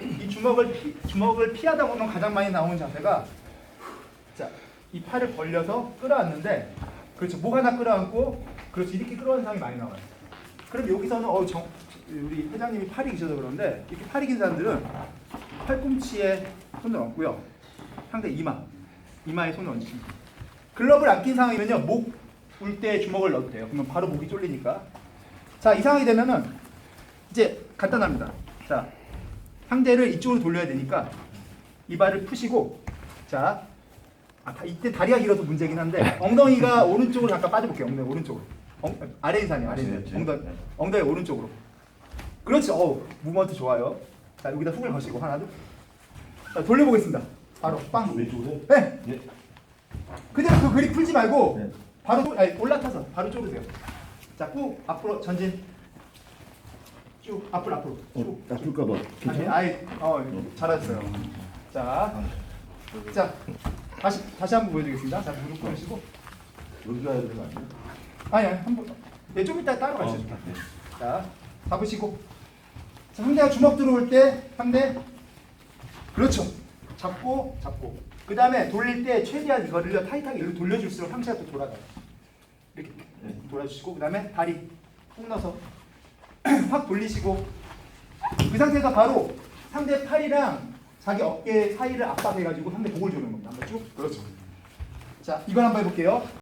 이 주먹을 피, 주먹을 피하다 보면 가장 많이 나오는 자세가 자, 이 팔을 벌려서 끌어안는데 그렇죠. 목 하나 끌어안고 그렇죠. 이렇게 끌어안는 사람이 많이 나와요. 그럼 여기서는 어, 정, 우리 회장님이 팔이 기셔서 그런데 이렇게 팔이 긴 사람들은 팔꿈치에 손을 얹고요. 상대 이마, 이마에 손을 얹으십니다. 글러브를 안 낀 상황이면요. 목 울 때 주먹을 넣어도 돼요. 그러면 바로 목이 쫄리니까. 자, 이 상황이 되면은 이제 간단합니다. 자, 상대를 이쪽으로 돌려야 되니까 이 발을 푸시고 자, 아, 다- 이때 다리가 길어서 문제긴 한데 엉덩이가 오른쪽으로 잠깐 빠져볼게요. 엉덩이 오른쪽으로. 엉, 아래 인상이요. 아래 인상. 그렇지. 엉덩이, 엉덩이 오른쪽으로. 그렇죠. 어우, 무먼트 좋아요. 자, 여기다 훅을 거시고 하나, 둘. 자, 돌려보겠습니다. 바로 빵. 왼쪽으로? 네. 예. 그대로 그 그립 풀지 말고 네. 바로 또- 아니, 올라타서 바로 쪼르세요. 자, 꾹 앞으로 전진. 쭉 앞으로 앞으로. 쭉. 어. 아니, 괜찮아? 아이, 어, 잘하셨어요. 자, 자, 다시 다시 한번 보여드리겠습니다. 자, 무릎 꿇으시고. 여기 가야 되는 거 아니야? 아니, 아니, 한 번. 네, 좀 이따 따로 가시죠. 어, 네. 자, 잡으시고. 자, 상대가 주먹 들어올 때 상대. 그렇죠. 잡고 잡고. 그 다음에 돌릴 때 최대한 이거를 타이트하게 이렇게 돌려줄수록 상체가 또 돌아가요. 이렇게 네. 돌아주시고 그 다음에 다리 훅 넣어서 확 돌리시고 그 상태가 바로 상대 팔이랑 자기 어깨 사이를 압박해가지고 상대 목을 조는 겁니다. 한번 쭉. 그렇죠. 자, 이걸 한번 해볼게요.